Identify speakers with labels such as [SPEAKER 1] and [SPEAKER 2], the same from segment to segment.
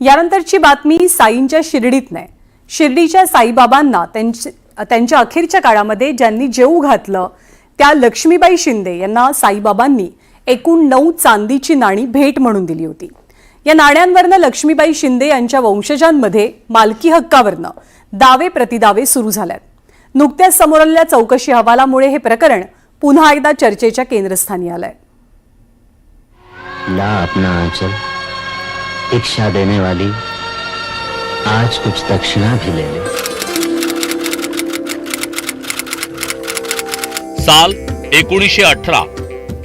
[SPEAKER 1] यानंतरची बातमी साईंच्या शिर्डीत नाही. शिर्डीच्या साईबाबांना त्यांची त्यांच्या अखेरच्या काळामध्ये ज्यांनी जेऊ घातलं त्या लक्ष्मीबाई शिंदे यांना साईबाबांनी एकूण नऊ चांदीची नाणी भेट म्हणून दिली होती. या नाण्यांवरनं लक्ष्मीबाई शिंदे यांच्या वंशजांमध्ये मालकी हक्कावरनं दावे प्रतिदावे सुरू झाल्यात. नुकत्याच समोर आलेल्या चौकशी अहवालामुळे हे प्रकरण पुन्हा एकदा चर्चेच्या केंद्रस्थानी आलंय.
[SPEAKER 2] ला अपना आंचल. इच्छा देने वाली आज कुछ दक्षिणा भी ले ले।
[SPEAKER 3] साल एकोणीसशे अठरा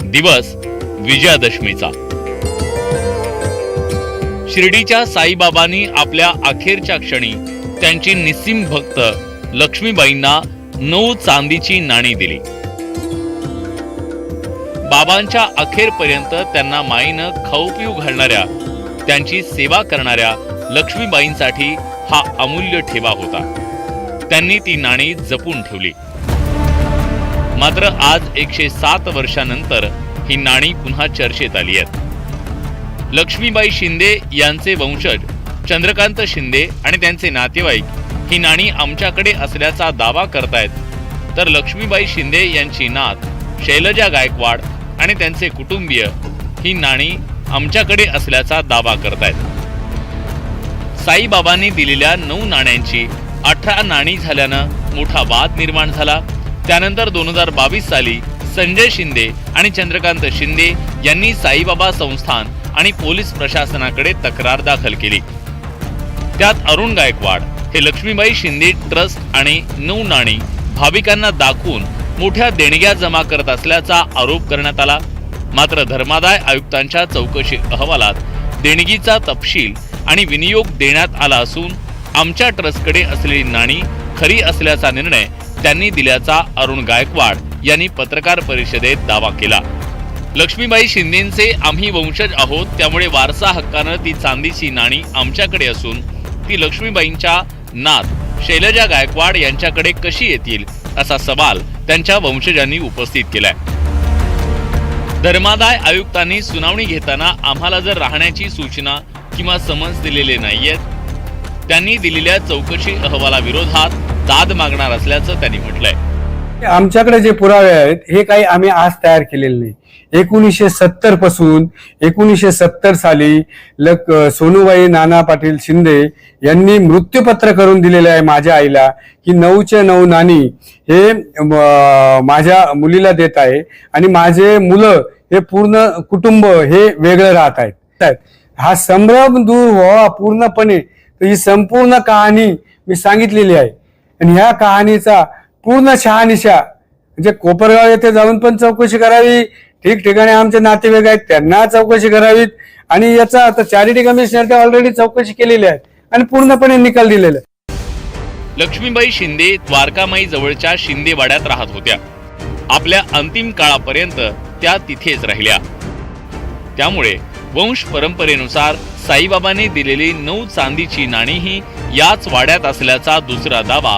[SPEAKER 3] दिवस विजयादशमीचा. शिर्डीच्या साईबाबांनी आपल्या अखेरच्या क्षणी त्यांची निस्सीम भक्त लक्ष्मीबाईंना नऊ चांदीची नाणी दिली. बाबांच्या अखेरपर्यंत त्यांना माईनं खाऊ पिऊ घालणाऱ्या त्यांची सेवा करणाऱ्या लक्ष्मीबाईंसाठी हा अमूल्य ठेवा होता. त्यांनी ती नाणी जपून ठेवली. मात्र आज एकशे सात वर्षानंतर ही नाणी पुन्हा चर्चेत आली आहेत. लक्ष्मीबाई शिंदे यांचे वंशज चंद्रकांत शिंदे आणि त्यांचे नातेवाईक ही नाणी आमच्याकडे असल्याचा दावा करतायत. तर लक्ष्मीबाई शिंदे यांची नात शैलजा गायकवाड आणि त्यांचे कुटुंबीय ही नाणी आमच्याकडे असल्याचा दावा करतायत. साईबाबांनी दिलेल्या नऊ नाण्यांची अठरा नाणी झाल्यानं मोठा वाद निर्माण झाला. त्यानंतर दोन हजार बावीस साली संजय शिंदे आणि चंद्रकांत शिंदे यांनी साईबाबा संस्थान आणि पोलीस प्रशासनाकडे तक्रार दाखल केली. त्यात अरुण गायकवाड हे लक्ष्मीबाई शिंदे ट्रस्ट आणि नऊ नाणी भाविकांना दाखवून मोठ्या देणग्या जमा करत असल्याचा आरोप करण्यात आला. मात्र धर्मादाय आयुक्तांच्या चौकशी अहवालात देणगीचा तपशील आणि विनियोग देण्यात आला असून आमच्या ट्रस्टकडे असलेली नाणी खरी असल्याचा निर्णय त्यांनी दिल्याचा अरुण गायकवाड यांनी पत्रकार परिषदेत दावा केला. लक्ष्मीबाई शिंदेचे आम्ही वंशज आहोत त्यामुळे वारसा हक्कानं ती चांदीची नाणी आमच्याकडे असून ती लक्ष्मीबाईंच्या नात शैलजा गायकवाड यांच्याकडे कशी येतील असा सवाल त्यांच्या वंशजांनी उपस्थित केलाय. धर्मादाय आयुक्तांनी सुनावणी घेताना आम्हाला जर राहण्याची सूचना किंवा समन्स दिलेले नाहीयेत त्यांनी दिलेल्या चौकशी अहवालाविरोधात दाद मागणार असल्याचं त्यांनी म्हटलंय.
[SPEAKER 4] आमच्याकडे जे पुरावे आहेत हे काही आम्ही आज तयार केलेले नाही. एकोणीसशे सत्तरपासून एकोणीसशे सत्तर साली लक सोनूबाई नाना पाटील शिंदे यांनी मृत्यूपत्र करून दिलेले आहे माझ्या आईला की नऊचे नऊ नाणी हे माझ्या मुलीला देत आहे आणि माझे मुलं हे पूर्ण कुटुंब हे वेगळं राहत आहेत. हा संभ्रम दूर व्हावा पूर्णपणे. ही संपूर्ण कहाणी मी सांगितलेली आहे. आणि ह्या कहाणीचा पूर्ण शहानिशा म्हणजे कोपरगाव येथे जाऊन पण चौकशी करावी. ठिकठिकाणी आमचे नातेवाईक आहेत त्यांना चौकशी करावीत. आणि याचा आता चॅरिटी कमिशनर ते ऑलरेडी चौकशी केलेली आहे आणि पूर्णपणे निकाल दिलेला
[SPEAKER 3] लक्ष्मीबाई शिंदे द्वारकामाई जवळच्या शिंदेवाड्यात राहत होत्या. आपल्या अंतिम काळापर्यंत त्या तिथेच राहिल्या. त्यामुळे वंश परंपरेनुसार साईबाबांनी दिलेली नऊ चांदीची नाणीही याच वाड्यात असल्याचा दुसरा दावा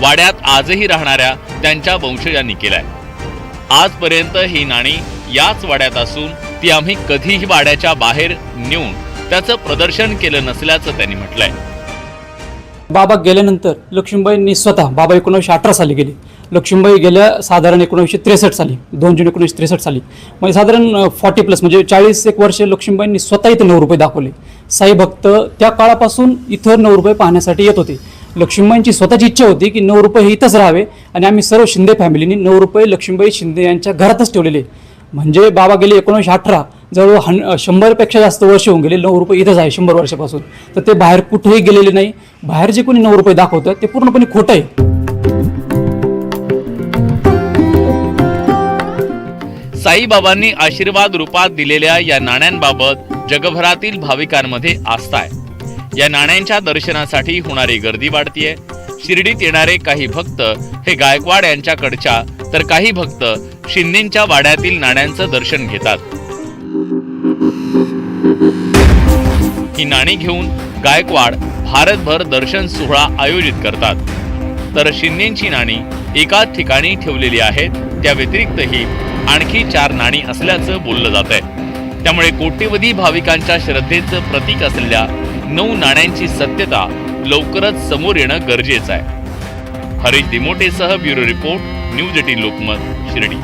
[SPEAKER 3] वाड्यात आजही राहणाऱ्या त्यांच्या वंशजांनी केलाय. आजपर्यंत ही नाणी याच वाड्यात असून ती आम्ही कधीही वाड्याच्या बाहेर नेऊन त्याचं प्रदर्शन केलं नसल्याचं त्यांनी म्हटलंय.
[SPEAKER 5] बाबा गेल्यानंतर लक्ष्मीबाईंनी स्वतः बाबा एकोणीसशे अठरा साली गेले. लक्ष्मीबाई गेल्या साधारण एकोणीसशे त्रेसष्ट साली दोन जून एकोणीसशे त्रेसष्ट साली. म्हणजे साधारण फॉर्टी प्लस म्हणजे चाळीस एक वर्ष लक्ष्मीबाईंनी स्वतः इथं नऊ रुपये दाखवले. साई भक्त त्या काळापासून इथं नऊ रुपये पाहण्यासाठी येत होते. लक्ष्मीबाईंची स्वतःची इच्छा होती की नऊ रुपये हे इथंच राहावे. आणि आम्ही सर्व शिंदे फॅमिलीने नऊ रुपये लक्ष्मीबाई शिंदे यांच्या घरातच ठेवलेले. म्हणजे बाबा गेले एकोणीसशे अठरा जवळ हन शंभरपेक्षा जास्त वर्ष होऊन गेले नऊ रुपये इथंच आहे शंभर वर्षापासून. तर ते बाहेर कुठेही गेलेले नाही. बाहेर जे कोणी नऊ रुपये दाखवतं ते पूर्णपणे खोटं आहे.
[SPEAKER 3] साईबाबांनी आशीर्वाद रूपात दिलेल्या या नाण्यांबाबत जगभरातील भाविकांमध्ये आस्था आहे. या नाण्यांच्या दर्शनासाठी होणारी गर्दी वाढतीये. शिर्डीत येणारे काही भक्त हे गायकवाड यांच्याकडच्या तर काही भक्त शिंदेच्या वाड्यातील नाण्यांचं दर्शन घेतात. ही नाणी घेऊन गायकवाड भारतभर दर्शन सोहळा आयोजित करतात. तर शिंदेची नाणी एकाच ठिकाणी ठेवलेली आहेत त्या व्यतिरिक्तही आणखी चार नाणी असल्याचं बोललं जात आहे त्यामुळे कोट्यवधी भाविकांच्या श्रद्धेचं प्रतीक असलेल्या नऊ नाण्यांची सत्यता लवकरच समोर येणं गरजेचं आहे. Harish दिमोटेसह bureau report news eighteen Lokmat Shirdi.